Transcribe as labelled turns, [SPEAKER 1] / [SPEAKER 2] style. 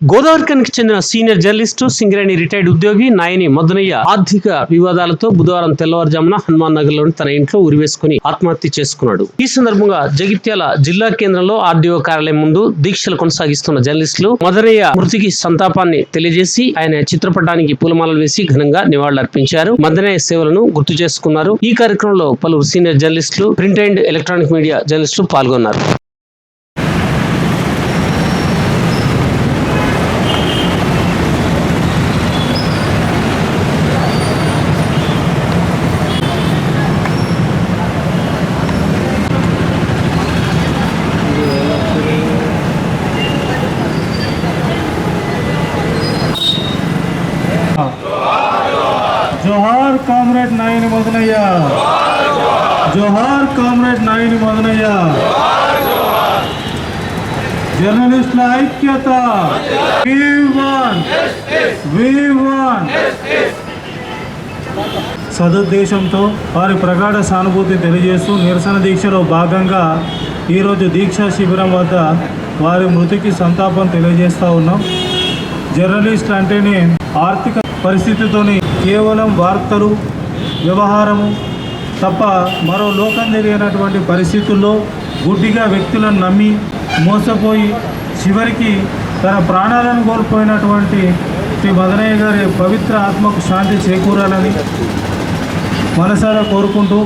[SPEAKER 1] గోదావరికానికి చెందిన senior journalist Singareni retired ఉద్యోగి నాయని మదనయ్య ఆర్థిక వివాదాలతో బుధవారం తెల్లవారుజామున హనుమాన్ నగర్లోని తన ఇంట్లో ఉరివేసుకుని ఆత్మహత్య చేసుకున్నాడు. ఈ సందర్భంగా జగిత్యాల జిల్లా కేంద్రంలో ఆర్డీఓ కార్యాలయం ముందు దీక్షలు కొనసాగిస్తున్న జర్నలిస్టులు మదనయ్య మృతికి సంతాపాన్ని తెలియజేసి ఆయన చిత్రపటానికి పూలమాలలు వేసి ఘనంగా నివాళులర్పించారు. మదనయ్య సేవలను గుర్తు చేసుకున్నారు. ఈ కార్యక్రమంలో పలువురు సీనియర్ జర్నలిస్టులు ప్రింట్ అండ్ ఎలక్ట్రానిక్ మీడియా జర్నలిస్టులు పాల్గొన్నారు.
[SPEAKER 2] జోహార్ కామ్రేడ్ నాయని మదనయ్య. జోహార్ కామ్రేడ్ నాయని మదనయ్య. జర్నలిస్టుల ఐక్యత. సదుద్దేశంతో వారి ప్రగాఢ సానుభూతి తెలియజేస్తూ నిరసన దీక్షలో భాగంగా ఈరోజు దీక్షా శిబిరం వద్ద వారి మృతికి సంతాపం తెలియజేస్తూ ఉన్నాం. జర్నలిస్ట్ అంటేనే ఆర్థిక పరిస్థితితోని కేవలం వార్తలు వ్యవహారము తప్ప మరో లోకం తెలియనటువంటి పరిస్థితుల్లో గుడ్డిగా వ్యక్తులను నమ్మి మోసపోయి చివరికి తన ప్రాణాలను కోల్పోయినటువంటి శ్రీ మదనయ్య గారి పవిత్ర ఆత్మకు శాంతి చేకూరాలని మనసారా కోరుకుంటూ